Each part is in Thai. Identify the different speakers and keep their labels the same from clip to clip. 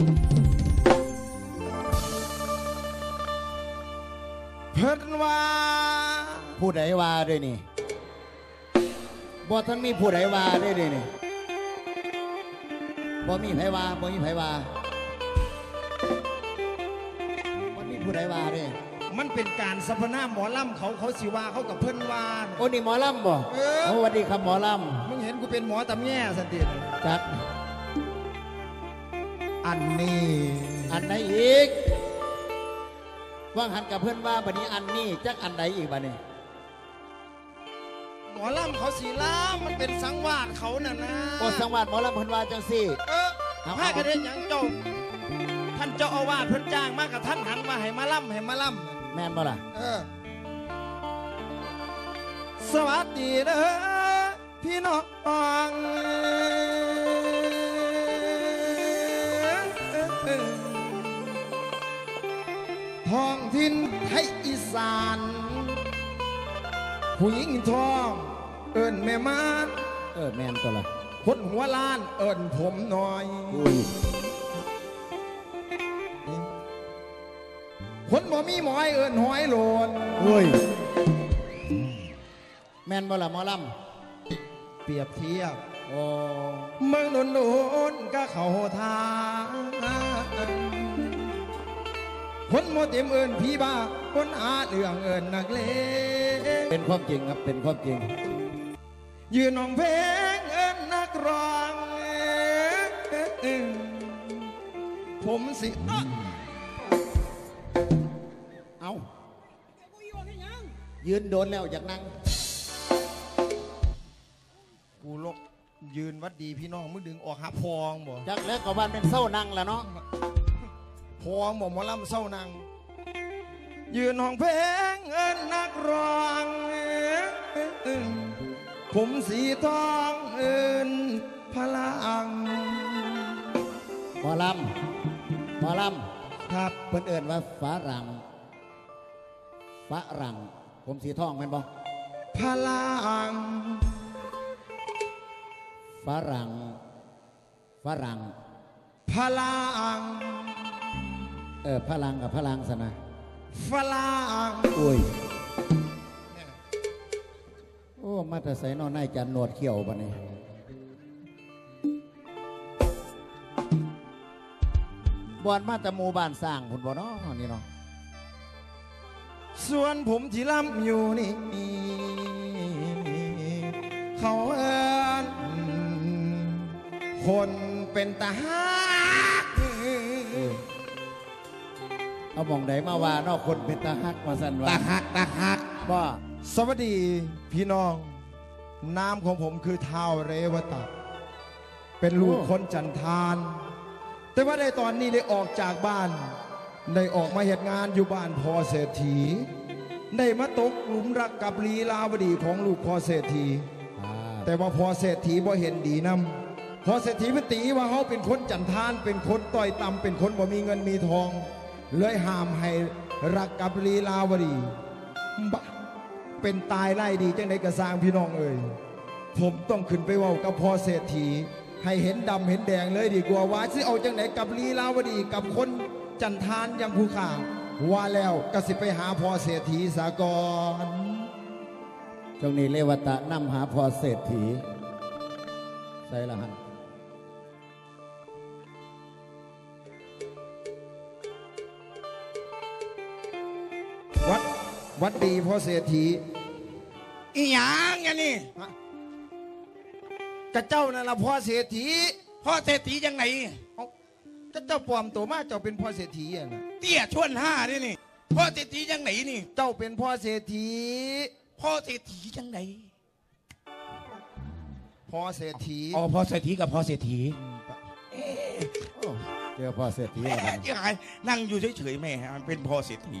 Speaker 1: เพิ่นว่า
Speaker 2: ผู้ใดว่าด้วยนี่บ่ท่านมีผู้ใดว่าด้วยนี่นี่บ่มีไผว่าบ่มีไผว่าบ่มีผู้ใดว่าเด้
Speaker 1: มันเป็นการสัพนาหมอลำเขาเขาสิว่าเขากับเพิ่นว่า
Speaker 2: โอ้นี่หมอลำบ่
Speaker 1: เออ
Speaker 2: โอ้สวัสดีครับหมอล
Speaker 1: มึงเห็นกูเป็นหมอตำแง่สันติำ
Speaker 2: จัด
Speaker 1: อันนี้
Speaker 2: อันไหนอีก ว่างหันกับเพื่อนว่าบัดนี้อันนี้จักอันใดอีกบัดนี้
Speaker 1: หมอลำเขาสีลามันเป็นสังวาสเขาน่ะนะ
Speaker 2: โอ้สังวาสหมอลำเพิ่นว่าจังซี่
Speaker 1: เออ
Speaker 2: เอา
Speaker 1: ผ้ากระเด็นอย่างเจ้าท่านเจ้าอาวาสเพิ่นจ้างมากกับท่านหันมาให้มาล่ำให้มาล่
Speaker 2: แม่นบ่ล่ะำ
Speaker 1: เออ สวัสดีเด้อพี่น้อง ท้องถิ่นไทยอีสานผู้หญิงทอง เอิ้นแม่มาน
Speaker 2: เออแม่นตัวล่ะ
Speaker 1: คนหัวล้านเอิ้นผมหน่อย
Speaker 2: อุ้ย
Speaker 1: คนบ่มีหมอยเอิ้นหอยโหลน
Speaker 2: อุ้ยแม่นบ่ล่ะหมอล
Speaker 1: เปรียบเทียบำ
Speaker 2: โอ้
Speaker 1: เมืองนนนนก็เขาทา คนโมเต็มเอินพี่บ้าคนอาเรื่องเอินนักเลง
Speaker 2: เป็นความจริงครับเป็นความจริง
Speaker 1: ยืนน้องเพลงเอินนักร้องผมสิอ๊ะ
Speaker 2: เอายืนโดนแล้วอยากนั่ง
Speaker 1: กูลกยืนวัดดีพี่น้องมึงดึงออกหาพองบ่
Speaker 2: จักแล้วก็บ้านเป็นเศร้านั่งแล้วเนาะ
Speaker 1: พองบ่หมอลำเศร้านังยืนห้องเพลงเอินนักร้องผมสีทองเอินพลัง
Speaker 2: หมอลำหมอล
Speaker 1: ครับำ
Speaker 2: เพิ่นเอิ้นว่าฝรั่งฝรั่งผมสีทองแม่นบ่
Speaker 1: พลัง
Speaker 2: ฝรั่งฝรั่ง
Speaker 1: พลัง
Speaker 2: เออพลังกับพลังสนะ
Speaker 1: ฝรั่ง
Speaker 2: อุ้ยโอ้มาแต่ใส่นอนในจันหนวดเขียวปะนี่บอนมาแต่หมู่บ้านสร้างผุนบ่เนาะนี่เนาะ
Speaker 1: ส่วนผมที่ล่ำอยู่นี่ เขาเอินคนเป็นตาฮัก
Speaker 2: เอาหมองใดมาว่าเนอกคนเป็นตาฮักมาสั่นว่า
Speaker 1: ตาฮักตาฮัก
Speaker 2: บ่
Speaker 1: สวัสดีพี่น้อง นามของผมคือท้าวเรวตะ เป็นลูกคนจันทาน แต่ว่าในตอนนี้ได้ออกจากบ้าน ได้ออกมาเหตุงานอยู่บ้านพอเศรษฐี ได้มาตกหลุมรักกับลีลาวดีของลูกพอเศรษฐี
Speaker 2: อ่า
Speaker 1: แต่ว่าพอเศรษฐีบ่เห็นดีนำพอเศรษฐีมันตีว่าเขาเป็นคนจันทาน เป็นคนต่อยต่ำเป็นคนบ่มีเงินมีทอง เลยห้ามให้รักกับลีลาวดีบะเป็นตายไล่ดีจังไดกระสร้างพี่น้องเอ่ยผมต้องขึ้นไปว่ากับพอเศรษฐี ให้เห็นดำเห็นแดงเลยดีกว่าว่าสิเอาจังไหนกับลีลาวดีกับคนจันทานย่างผู้ข่าว่าแล้วก็สิไปหาพอเศรษฐีสากร
Speaker 2: ช่วงนี้เลวตะนำหาพอเศรษฐีใส่ละหัน
Speaker 1: วัดดีพ่อเศรษฐี
Speaker 3: อีหยังอันนี่
Speaker 1: กระเจ้านั่นละพ่อเศรษฐี
Speaker 3: พ่อเศรษฐียังไง
Speaker 1: เอากระเจ้าปลอมตัวมาเจ้าเป็นพ่อเศรษฐีอะนะ
Speaker 3: เตี้ยชวนห้านี่นี่พ่อเศรษฐียังไงนี่
Speaker 1: เจ้าเป็นพ่อเศรษฐี
Speaker 3: พ่อเศรษฐียังไง
Speaker 1: พ่อเศรษฐี
Speaker 3: อ๋อพ่อเศรษฐีกับพ่อเศรษฐี
Speaker 2: โอ้เจอพอเศรษฐี
Speaker 3: แม่
Speaker 2: แล้วกัน
Speaker 3: ยังไงนั่งอยู่เฉยๆแม่มันเป็นพ่อเศรษฐี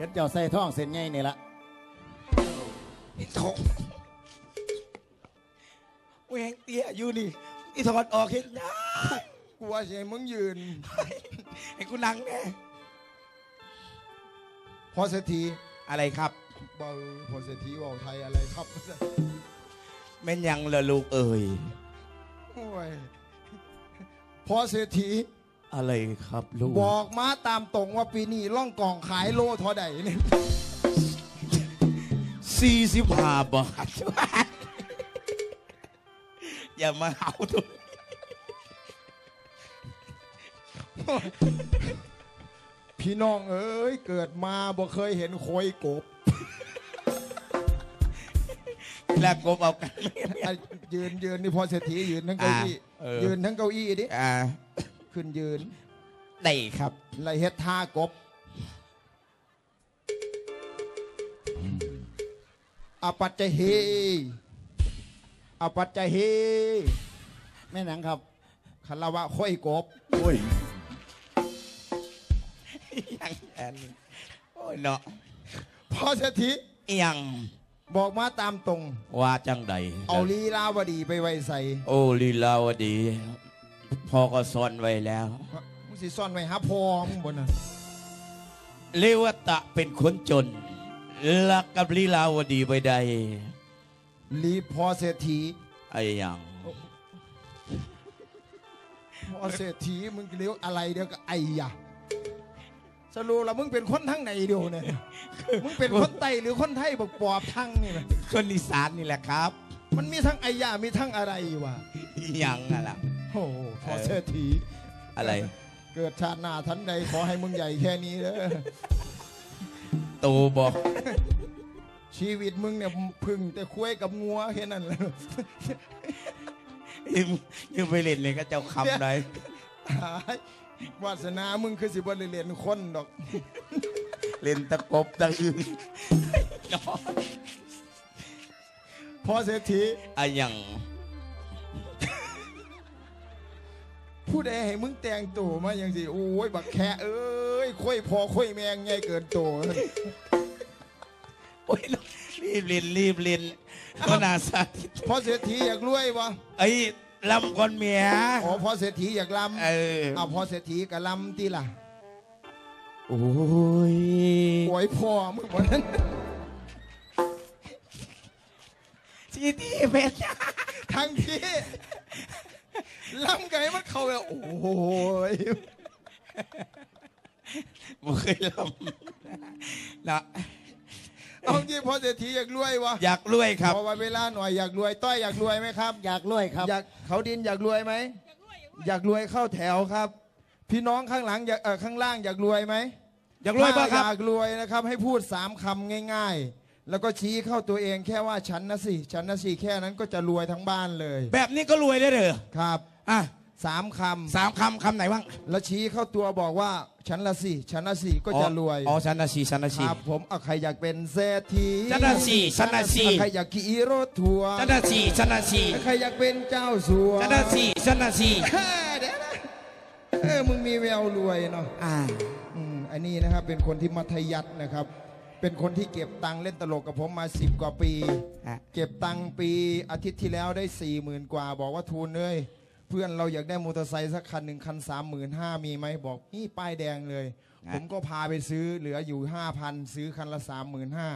Speaker 2: เห็นเจ้าใส่ท่องเส้นใหญ่นี่ละ
Speaker 3: นี่ทองแหวงเตี้ยอยู่นี่นี่ถอดออกเห็นยัง
Speaker 1: กลัวเสียมึงยืน
Speaker 3: ให้กูนั่งแน่
Speaker 1: พ่อเศรษฐี
Speaker 3: อะไรครับ
Speaker 1: เบาพ่อเศรษฐีว่าวไทยอะไรครับ
Speaker 3: แม่นยังละลูกเอ่ย
Speaker 1: โอ้ยพ่อเศรษฐี
Speaker 4: อะไรครับลูก
Speaker 1: บอกมาตามตรงว่าปีนี้ล่องกล่องขายโลเท่าใดเนี่ย
Speaker 4: สี่สิบห้าบาทอย่ามาเอาตัว
Speaker 1: พี่น้องเอ้ยเกิดมาบ่เคยเห็นโคยกบ
Speaker 4: แล้วกบเอากัน
Speaker 1: อะยืนยืนนี่พอเศรษฐียืนทั้งเก้าอี้
Speaker 4: อะเออ
Speaker 1: ยืนทั้งเก้าอี้ดิ
Speaker 4: อ่า
Speaker 1: ขึ้นยืน
Speaker 4: ได้ครับ
Speaker 1: ไรเฮ็ดท่ากบอปัจจเฮอปัจจเฮ
Speaker 2: แม่หนังครับ
Speaker 1: คารวะค่อยกบ
Speaker 4: โอ้ยยังอันนี้โอ้ยเนาะ
Speaker 1: พอเศรษฐี
Speaker 4: ยัง
Speaker 1: บอกมาตามตรง
Speaker 4: ว่าจังใด
Speaker 1: เอาลีลาวดีไปไว้ใส่
Speaker 4: โอ้ลีลาวดี พอก็ซ่อนไว้แล้ว
Speaker 1: มึงสิซ่อนไว้หาพอมึงบนน่ะ
Speaker 4: เลวตะเป็นคนจนลักกับลีลาวดีไปได้
Speaker 1: ลีพอเศรษฐี
Speaker 4: ไอ้ยัง
Speaker 1: พอเศรษฐีมึงเลี้ยวอะไรเดี๋ยวก็ไอ้ยะสรุปแล้วมึงเป็นคนทั้งไหนเดียวเนี่ยมึงเป็นคนไตหรือคนไทยบอกปอบทั้งนี่นะ
Speaker 4: คนอีสานนี่แหละครับ
Speaker 1: มันมีทั้งไอ้ยะมีทั้งอะไรวะ
Speaker 4: ยังอะล่ะ
Speaker 1: โอ้โหพอเศรษฐี
Speaker 4: อะไร
Speaker 1: เกิดชาติหน้าทันใดขอให้มึงใหญ่แค่นี้เด้อ
Speaker 4: โตบอก
Speaker 1: ชีวิตมึงเนี่ยพึ่งแต่คุยกับงัวแค่นั้นแหละ
Speaker 4: ยังยังไปเล่นเลยก็เจ้าคำเลย
Speaker 1: หายวาสนามึงคือสิบริเรียนคนดอก
Speaker 4: เล่นตะกบตะอึง
Speaker 1: พอเศรษฐี
Speaker 4: อะยัง
Speaker 1: ผู้ใดให้มึงแต่งตัวมาอย่างสิโอ้ยบักแค่เอ้ยค่อยพอค่อยแมงไงเกินตัว
Speaker 4: โอ้ยรีบเล่นรีบเล่นก็น่าสาธิต
Speaker 1: พอเศรษฐีอยากรวยวะ
Speaker 4: ไอ้ลำคนเมีย
Speaker 1: อ๋อพอเศรษฐีอยากล
Speaker 4: เออำ
Speaker 1: เอาพอเศรษฐีกับลำตีล่ะ
Speaker 4: โอ้ย
Speaker 1: โอ้ยพ่อมึงวันนั้น
Speaker 4: ทีที่เป็น
Speaker 1: ทั้งที่ ลำไก่มันเข้าไปโอ้ย
Speaker 4: บ่เคยลำนะ
Speaker 1: เอาจริงพอเศรษฐีอยากรวยวะ
Speaker 4: อยากรวยครับ
Speaker 1: พอวันเวลาหน่อยอยากรวยต้อยอยากรวยไหมครับ
Speaker 2: อยากรวยครับ
Speaker 1: อยากเขาดินอยากรวยไหมอยากรวยเข้าแถวครับ พี่น้องข้างหลังอยากเออข้างล่างอยากรวยไหม
Speaker 4: อยากรวยป่ะค
Speaker 1: ถ้
Speaker 4: รับ
Speaker 1: อยากรวยนะครับ ให้พูดสามคำง่าย ๆ แล้วก็ชี้เข้าตัวเองแค่ว่าฉันนะสิฉันนะสิแค่นั้นก็จะรวยทั้งบ้านเลย
Speaker 4: แบบนี้ก็รวยได้เลยเหรอ
Speaker 1: ครับ
Speaker 4: อะ
Speaker 1: สามค
Speaker 4: สามคำคำไหนบ้างำ
Speaker 1: แล้วชี้เข้าตัวบอกว่าฉันละสิฉันละสิก็จะรวย
Speaker 4: อ๋อชันนาชีชันนา
Speaker 1: ค
Speaker 4: ชี
Speaker 1: รับผมเอาใครอยากเป็นเศรษฐี
Speaker 4: ฉันน่ะสิฉันน่ะสิ
Speaker 1: เอาใครอยากขี่รถทัวร์
Speaker 4: ชันนาชีชันนาชี
Speaker 1: ใครอยากเป็นเจ้าสัว
Speaker 4: ชันนาชีชันนาชี
Speaker 1: เฮ้ยเดี๋ยวนะเออมึงมีแววรวยเนาะ
Speaker 4: อ่า
Speaker 1: อืมอันนี้นะครับเป็นคนที่มัธยัตินะครับ เป็นคนที่เก็บตังค์เล่นตลกกับผมมาสิบกว่าปี
Speaker 4: อะ
Speaker 1: เก็บตังค์ปีอาทิตย์ที่แล้วได้สี่หมื่นกว่า บอกว่าทูนเอ้ย เพื่อนเราอยากได้มอเตอร์ไซค์สักคันหนึ่งคันสามหมื่นห้ามีไหมบอกนี่ป้ายแดงเลยผมก็พาไปซื้อเหลืออยู่ห้าพันซื้อคันละสามหมื่นห้า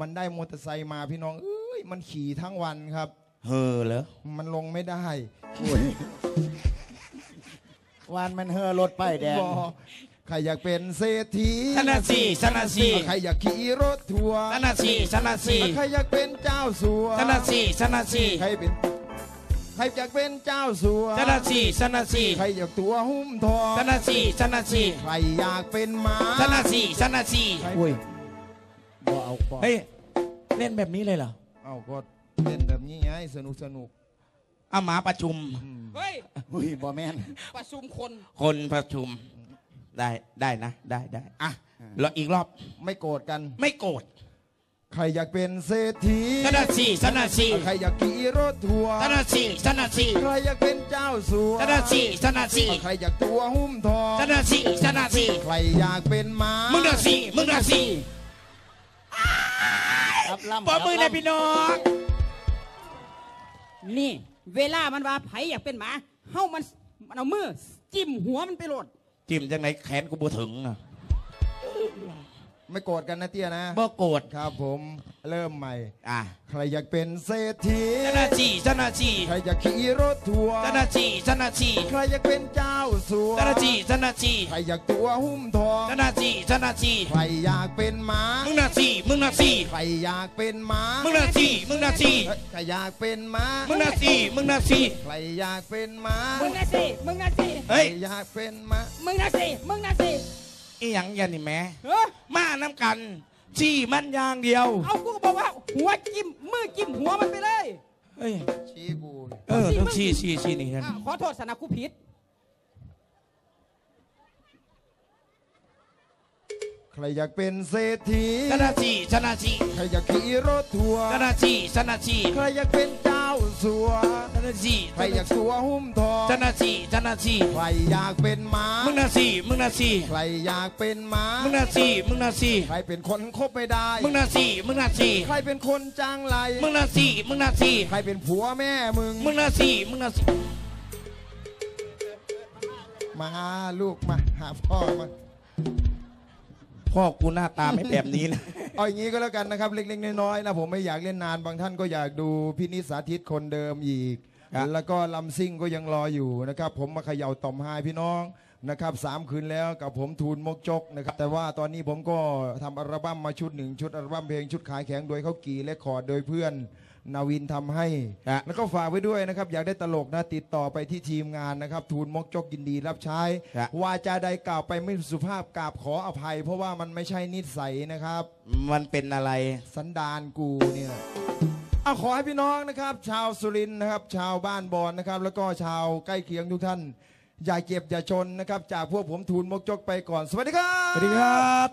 Speaker 1: มันได้มอเตอร์ไซค์มาพี่น้องเอ้ยมันขี่ทั้งวันครับ
Speaker 4: เฮ้อเหรอ
Speaker 1: มันลงไม่ได้
Speaker 2: วานมันเฮอรถป้ายแดง
Speaker 1: บอกใครอยากเป็นเศรษฐี
Speaker 4: ชันนาชีชันนาชี
Speaker 1: ใครอยากขี่รถทัวร์
Speaker 4: ชันนาชีชันนาชี
Speaker 1: ใครอยากเป็นเจ้าสัว
Speaker 4: ชันนาชีชันนาชี
Speaker 1: ใครเป็น ใครอยากเป็นเจ้าสัว
Speaker 4: ชันนาชีชันนาชี
Speaker 1: ใครอยากตัวหุ้มทอง
Speaker 4: ชันนาชีชันนาชี
Speaker 1: ใครอยากเป็นหมา
Speaker 4: ชันนาชีชันนาชี
Speaker 1: ใคร
Speaker 2: อุ้ยบ่เอาปอ
Speaker 4: เฮ้ยเล่นแบบนี้เลยเหรอ
Speaker 1: เอาก็เล่นแบบนี้ไงสนุกสนุก
Speaker 4: เอาหมาประชุม
Speaker 5: เฮ้ย
Speaker 2: อุ้ยบ่แม่น
Speaker 5: ประชุมคน
Speaker 4: คนประชุมได้ได้นะ ได้ได้อะแล้วอีกรอบ
Speaker 1: ไม่โกรธกัน
Speaker 4: ไม่โกรธ
Speaker 1: ใครอยากเป็นเศรษฐี
Speaker 4: ชันนาชีชันนาชี
Speaker 1: ใครอยากขี่รถทัวร์
Speaker 4: ชันนาชีชันนาชี
Speaker 1: ใครอยากเป็นเจ้าสัว
Speaker 4: ชันนาชีชันนาชี
Speaker 1: ใครอยากตัวหุ้มทอง
Speaker 4: ชันนาชีชันนาชี
Speaker 1: ใครอยากเป็นหมา
Speaker 4: มึงน่ะสิมึงน่ะสิ
Speaker 2: ครับล่ำ
Speaker 4: ปอมือ
Speaker 2: ค
Speaker 4: นะ
Speaker 2: รับ
Speaker 4: พี่น้อง
Speaker 5: นี่ เวลามันว่าไผอยากเป็นหมาเฮ้ามันมันเอามือจิ้มหัวมันไปโหลด
Speaker 4: จิ้มจังไหนแขนกูบ่ถึงอะ
Speaker 1: ไม่โกรธกันนะเตี้ยนะ
Speaker 4: บ่โกรธ
Speaker 1: ครับผมเริ่มใหม่
Speaker 4: อะ
Speaker 1: ใครอยากเป็นเศรษฐี
Speaker 4: เจ้าหน้าที่เจ้าหน้าที่
Speaker 1: ใครอยากขี่รถทัวร์
Speaker 4: เจ้าหน้าที่เจ้าหน้าที่
Speaker 1: ใครอยากเป็นเจ้าสัว
Speaker 4: เจ้าหน้าที่เจ้าหน้าที่
Speaker 1: ใครอยากตัวหุ้มทอง
Speaker 4: เจ้าหน้าที่เจ้าหน้าที่
Speaker 1: ใครอยากเป็นหมา
Speaker 4: มึงหน้าที่มึงหน้าที่
Speaker 1: ใครอยากเป็นหมา
Speaker 4: มึงหน้าที่มึงหน้าที่
Speaker 1: เฮ้ยใครอยากเป็นหมา
Speaker 4: มึงหน้าที่มึงหน้าที่
Speaker 1: ใครอยากเป็นหมา
Speaker 5: มึงนะสิมึงนะสิ
Speaker 1: ใคร
Speaker 4: เฮ้ย
Speaker 1: อยากเป็นหมา
Speaker 5: มึงนะสิมึงนะสิ
Speaker 4: อีหยังยันนี่แหม่
Speaker 5: เออ
Speaker 4: มาน้ำกันชี้มันอย่างเดียว
Speaker 5: เอากูก็บอกว่า หัวจิ้มมือจิ้มหัวมันไปเลย
Speaker 4: เฮ้ย
Speaker 1: ชี้กู
Speaker 4: เออต้องชี้ชี้ชี้นี่นั่น
Speaker 5: อ้าวขอโทษสนะกูผิด
Speaker 1: ใครอยากเป็นเศรษฐี
Speaker 4: เจ้าหน้าที่เจ้าหน้าที่
Speaker 1: ใครอยากขี่รถทัวร์
Speaker 4: เจ้าหน้าที่เจ้าหน้าที่
Speaker 1: ใครอยากเป็นเจ้า สัว
Speaker 4: เจ้าหน้าที่
Speaker 1: ใครอยากตัวหุ้มทอง
Speaker 4: เจ้าหน้าที่เจ้าหน้าที่
Speaker 1: ใครอยากเป็นหมา
Speaker 4: มึงหน้าที่มึงหน้าที่
Speaker 1: ใครอยากเป็นหมา
Speaker 4: มึงหน้าที่มึงหน้าที่
Speaker 1: ใครเป็นคนคบไม่ได้
Speaker 4: มึงหน้าที่มึงหน้าที่
Speaker 1: ใครเป็นคนจ้างไร
Speaker 4: มึงหน้าที่มึงหน้าที่
Speaker 1: ใครเป็นผัวแม่มึง
Speaker 4: มึงหน้าที่มึงหน้าที่
Speaker 1: มาลูกมาหาพ่อมา
Speaker 4: พ่อกูหน้าตาไม่แบบนี้นะ
Speaker 1: เอาอย่างนี้ก็แล้วกันนะครับเล็กๆน้อยๆนะผมไม่อยากเล่นนานบางท่านก็อยากดูพินิจสาธิตคนเดิมอีก
Speaker 4: ครับ
Speaker 1: แล้วก็ลำซิ่งก็ยังรออยู่นะครับ ผมมาเขย่าต่อมหายพี่น้องนะครับสามคืนแล้วกับผมทูลมกจกนะครับ แต่ว่าตอนนี้ผมก็ทำอัลบั้มมาชุดหนึ่งชุดอัลบั้มเพลงชุดขายแข็งโดยเขากี่และคอร์ดโดยเพื่อน นาวินทำให้
Speaker 4: ฮะ
Speaker 1: แล้วก็ฝากไว้ด้วยนะครับ อยากได้ตลกนะติดต่อไปที่ทีมงานนะครับ ทูลมกจกยินดีรับใช้
Speaker 4: ฮะ
Speaker 1: วาจาใดกล่าวไปไม่สุภาพกราบขออภัย เพราะว่ามันไม่ใช่นิสัยนะครับ
Speaker 4: มันเป็นอะไร
Speaker 1: สันดานกูเนี่ยเอาขอให้พี่น้องนะครับ ชาวสุรินทร์นะครับ ชาวบ้านบอนนะครับ แล้วก็ชาวใกล้เคียงทุกท่าน อย่าเก็บอย่าชนนะครับ จากพวกผมทูลมกจกไปก่อน สวัสดีครับ
Speaker 4: สวัสดีครับ